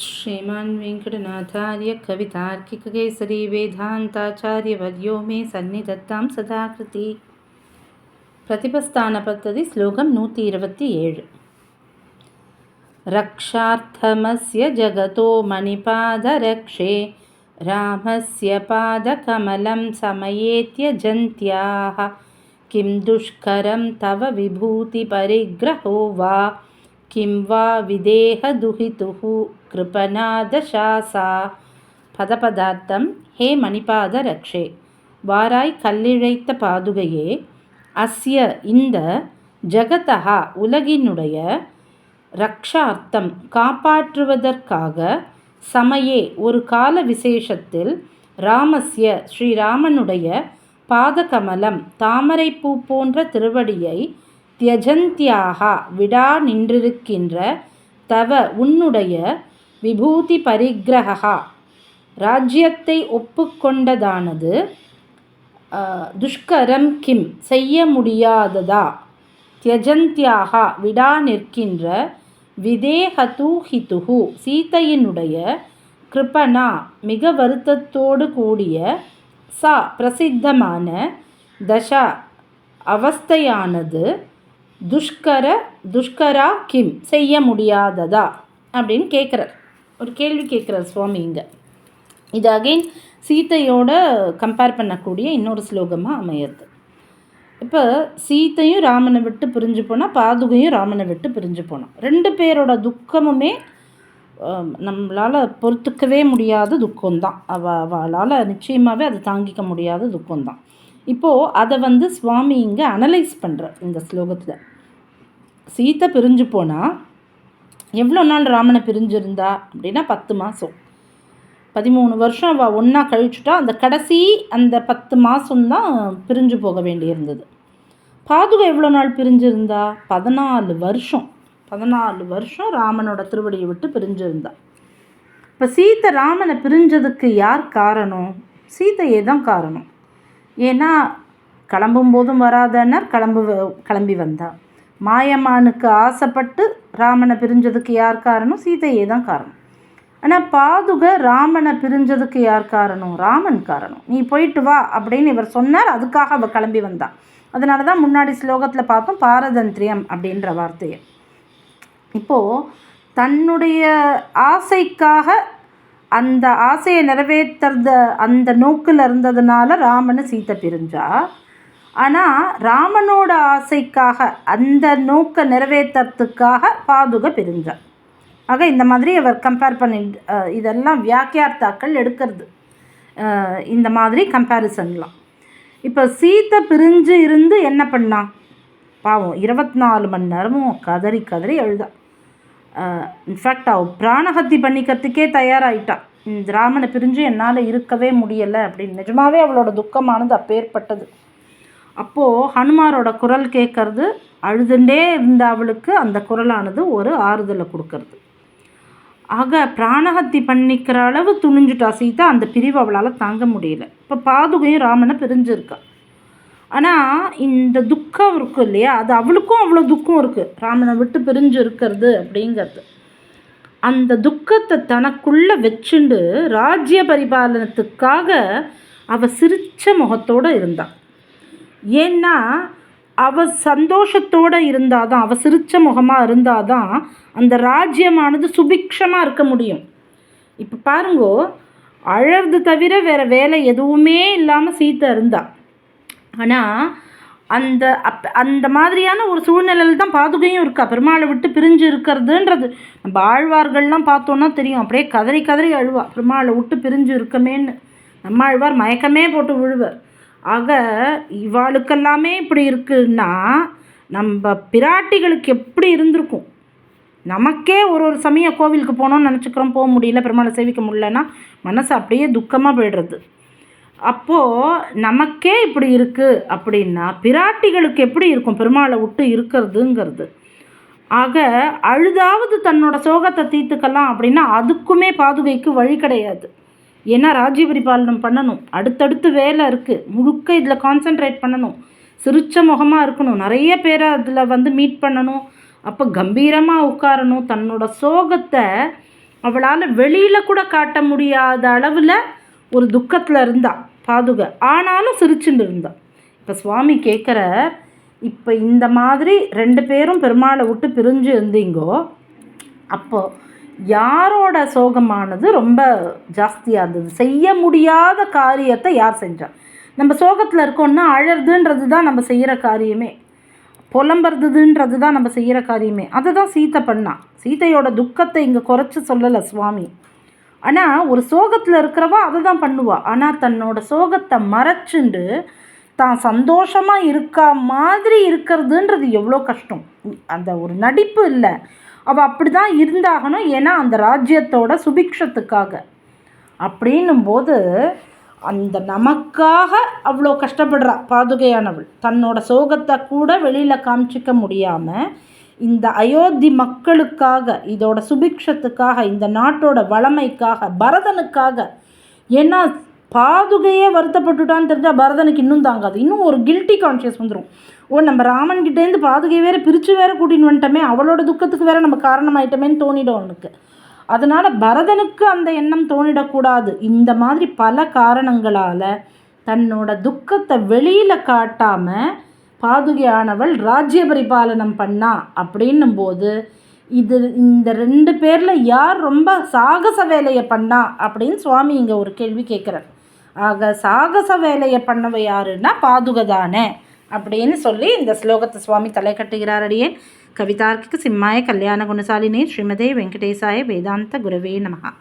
श्रीमान् वेङ्कटनाथार्य कवितार्किककेसरी वेदान्ताचार्यवर्यो मे सन्निधत्तां सदा कृति प्रतिपस्थानपद्धति श्लोकं नूति इरवति ஏழு रक्षार्थमस्य जगतो मणिपादरक्षे रामस्य पादकमलं समयेत्यजन्त्याः। किं दुष्करं तव विभूतिपरिग्रहो वा किं वा विदेहदुहितुः கிருபநாதசாசா பதபதார்த்தம் ஹே மணிபாத ரக்ஷே வாராய் கல்லிழைத்த பாதுகையே அஸ்ய இந்த ஜகதா உலகினுடைய ரக்ஷார்த்தம் காப்பாற்றுவதற்காக சமயே ஒரு கால விசேஷத்தில் ராமஸ்ய ஸ்ரீராமனுடைய பாதகமலம் தாமரைப்பூ போன்ற திருவடியை தியஜந்தியாக விடா நின்றிருக்கின்ற தவ உன்னுடைய விபூதி பரிகிரகா ராஜ்யத்தை ஒப்புக்கொண்டதானது துஷ்கரம் கிம் செய்ய முடியாததா? தியஜந்தியாக விடா நிற்கின்ற விதேகதூஹிதுகு சீதையினுடைய கிருபனா மிக வருத்தத்தோடு கூடிய சா பிரசித்தமான தசா அவஸ்தையானது துஷ்கர துஷ்கரா கிம் செய்ய முடியாததா? அப்படின்னு கேட்குறார் ஒரு கேள்வி கேட்குறார் சுவாமி இங்கே. இது அகெயின் சீத்தையோட கம்பேர் பண்ணக்கூடிய இன்னொரு ஸ்லோகமாக அமையிறது. இப்போ சீத்தையும் ராமனை விட்டு பிரிஞ்சு போனால் பாதுகையும் ராமனை விட்டு பிரிஞ்சு போனோம் ரெண்டு பேரோட துக்கமுமே நம்மளால் பொறுத்துக்கவே முடியாத துக்கம்தான். அவ அவளால் நிச்சயமாகவே அதை தாங்கிக்க முடியாத துக்கம்தான். இப்போது அதை வந்து சுவாமி இங்கே அனலைஸ் பண்ணுற இந்த ஸ்லோகத்தில். சீத்தை பிரிஞ்சு போனால் எவ்வளோ நாள் ராமனை பிரிஞ்சிருந்தா அப்படின்னா பத்து மாதம் பதிமூணு வருஷம் அவள் ஒன்றா கழிச்சுட்டா அந்த கடைசி அந்த பத்து மாதம்தான் பிரிஞ்சு போக வேண்டியிருந்தது. பாதுகா எவ்வளோ நாள் பிரிஞ்சிருந்தா? பதினாலு வருஷம். பதினாலு வருஷம் ராமனோட திருவடியை விட்டு பிரிஞ்சிருந்தா. இப்போ சீத்தை ராமனை பிரிஞ்சதுக்கு யார் காரணம்? சீத்தையே தான் காரணம். ஏன்னா கிளம்பும் போதும் வராதனர் கிளம்பு கிளம்பி வந்தா. மாயமானுக்கு ஆசைப்பட்டு ராமனை பிரிஞ்சதுக்கு யார் காரணம்? சீதையே தான் காரணம். ஆனால் பாதுக ராமனை பிரிஞ்சதுக்கு யார் காரணம்? ராமன் காரணம். நீ போயிட்டு வா அப்படின்னு இவர் சொன்னார். அதுக்காக அவள் கிளம்பி வந்தான் அதனால தான் முன்னாடி ஸ்லோகத்தில் பார்த்தோம் பாரதந்திரியம் அப்படின்ற வார்த்தையை. இப்போது தன்னுடைய ஆசைக்காக அந்த ஆசையை நிறைவேற்றுறத அந்த நோக்கில் இருந்ததுனால ராமனு சீத்தை பிரிஞ்சா. ஆனால் ராமனோட ஆசைக்காக அந்த நோக்கை நிறைவேற்றத்துக்காக பாதுக பிரிஞ்சா. ஆக இந்த மாதிரி அவர் கம்பேர் பண்ணி இதெல்லாம் வியாக்கியார்த்தாக்கள் எடுக்கிறது. இந்த மாதிரி கம்பேரிசன்லாம் இப்போ சீத்தை பிரிஞ்சு இருந்து என்ன பண்ணான் பாவம் இருபத்தி நாலு மணி நேரமும் கதறி கதறி எழுதான் இன்ஃபேக்ட் அவள் பிராணஹத்தி பண்ணிக்கிறதுக்கே தயாராகிட்டான் இந்த ராமனை பிரிஞ்சு என்னால் இருக்கவே முடியலை அப்படின்னு. நிஜமாகவே அவளோட துக்கமானது அப்பேற்பட்டது. அப்போது ஹனுமாரோட குரல் கேட்கறது அழுதுண்டே இருந்த அவளுக்கு அந்த குரலானது ஒரு ஆறுதலை கொடுக்கறது. ஆக பிராணஹத்தி பண்ணிக்கிற அளவு துணிஞ்சுட்டா சீதா அந்த பிரிவு அவளால் தாங்க முடியல. இப்போ பாதுகையும் ராமனை பிரிஞ்சிருக்கா. ஆனால் இந்த துக்கம் இருக்கும் இல்லையா? அது அவளுக்கும் அவ்வளோ துக்கம் இருக்குது ராமனை விட்டு பிரிஞ்சு இருக்கிறது அப்படிங்கிறது. அந்த துக்கத்தை தனக்குள்ளே வச்சுண்டு ராஜ்ய பரிபாலனத்துக்காக அவள் சிரித்த முகத்தோடு இருந்தாள் ஏன்னா அவள் சந்தோஷத்தோடு இருந்தால் தான் அவள் சிரித்த முகமாக இருந்தால் தான் அந்த ராஜ்யமானது சுபிக்ஷமாக இருக்க முடியும். இப்போ பாருங்கோ அழறது தவிர வேறு வேலை எதுவுமே இல்லாமல் சீத்தை இருந்தாள் ஆனால் அந்த அப் அந்த மாதிரியான ஒரு சூழ்நிலையில் தான் பாதுகையும் இருக்கா? பெருமாளை விட்டு பிரிஞ்சு இருக்கிறதுன்றது. நம்ம ஆழ்வார்கள்லாம் பார்த்தோன்னா தெரியும். அப்படியே கதறி கதறி அழுவா. பெருமாளை விட்டு பிரிஞ்சு இருக்கமேன்னு. நம்ம ஆழ்வார் மயக்கமே போட்டு விழுவர். ஆக இவாளுக்கெல்லாமே இப்படி இருக்குன்னா நம்ம பிராட்டிகளுக்கு எப்படி இருந்திருக்கும்? நமக்கே ஒரு ஒரு சமயம் கோவிலுக்கு போகணும்னு நினச்சிக்கிறோம். போக முடியல. பெருமாளை சேவிக்க முடியலன்னா மனசு அப்படியே துக்கமாக போயிடுறது. அப்போது நமக்கே இப்படி இருக்குது அப்படின்னா பிராட்டிகளுக்கு எப்படி இருக்கும் பெருமாளை விட்டு இருக்கிறதுங்கிறது? ஆக அழுதாவது தன்னோட சோகத்தை தீர்த்துக்கலாம் அப்படின்னா அதுக்குமே பாதுகைக்கு வழி கிடையாது. ஏன்னா ராஜ்ய பரிபாலனம் பண்ணணும். அடுத்தடுத்து வேலை இருக்குது முழுக்க இதில் கான்சென்ட்ரேட் பண்ணணும். சிரிச்ச முகமாக இருக்கணும். நிறைய பேரை அதில் வந்து மீட் பண்ணணும். அப்போ கம்பீரமாக உட்காரணும். தன்னோட சோகத்தை அவளால் வெளியில் கூட காட்ட முடியாத அளவில் ஒரு துக்கத்தில் இருந்தாள் பாதுகை. ஆனாலும் சிரிச்சுட்டு இருந்தாள் இப்போ சுவாமி கேட்குற இப்போ இந்த மாதிரி ரெண்டு பேரும் பெருமாளை விட்டு பிரிஞ்சு இருந்தீங்கோ அப்போது யாரோட சோகமானது ரொம்ப ஜாஸ்தியாக இருந்தது? செய்ய முடியாத காரியத்தை யார் செஞ்சா? நம்ம சோகத்தில் இருக்கோம்னா அழறதுன்றது தான் நம்ம செய்கிற காரியமே. புலம்புறதுன்றது தான் நம்ம செய்கிற காரியமே. அதை தான் சீத்தை பண்ணா. சீத்தையோட துக்கத்தை இங்கே குறைச்சி சொல்லலை சுவாமி. ஆனால் ஒரு சோகத்தில் இருக்கிறவா அதை தான் பண்ணுவாள் ஆனால் தன்னோட சோகத்தை மறைச்சுண்டு தான் சந்தோஷமாக இருக்கா மாதிரி இருக்கிறதுன்றது எவ்வளோ கஷ்டம். அந்த ஒரு நடிப்பு இல்லை. அவள் அப்படி தான் இருந்தாகணும் ஏன்னா அந்த ராஜ்யத்தோட சுபிக்ஷத்துக்காக. அப்படின்னும் போது அந்த நமக்காக அவ்வளோ கஷ்டப்படுறா பாதுகையானவள். தன்னோட சோகத்தை கூட வெளியில் காமிச்சிக்க முடியாமல் இந்த அயோத்தி மக்களுக்காக இதோட சுபிக்ஷத்துக்காக இந்த நாட்டோட வளமைக்காக பரதனுக்காக ஏன்னா பாதுகையே வருத்தப்பட்டுட்டான்னு தெரிஞ்சால் பரதனுக்கு இன்னும் தாங்காது. இன்னும் ஒரு கில்ட்டி கான்ஷியஸ் வந்துடும் ஓ நம்ம ராமன் கிட்டேருந்து பாதுகை வேறு பிரித்து வேறு கூட்டின்னு வந்துட்டோமே அவளோட துக்கத்துக்கு வேற நம்ம காரணமாயிட்டோமேன்னு தோணிடும் அவனுக்கு. அதனால் பரதனுக்கு அந்த எண்ணம் தோணிடக்கூடாது. இந்த மாதிரி பல காரணங்களால் தன்னோட துக்கத்தை வெளியில் காட்டாமல் பாதுகையானவள் ராஜ்ய பரிபாலனம் பண்ணா அப்படின்னும் போது இது இந்த ரெண்டு பேரில் யார் ரொம்ப சாகச வேலையை பண்ணா அப்படின்னு சுவாமி இங்கே ஒரு கேள்வி கேட்குறார் ஆக சாகச வேலையை பண்ணவ யாருன்னா பாதுகை தானே அப்படின்னு சொல்லி இந்த ஸ்லோகத்தை சுவாமி தலை கட்டுகிறார் அடியே கவிதார்க்கிக சிம்மாய கல்யாண குணசாலினே ஸ்ரீமதே வெங்கடேசாய வேதாந்த குரவே நமகா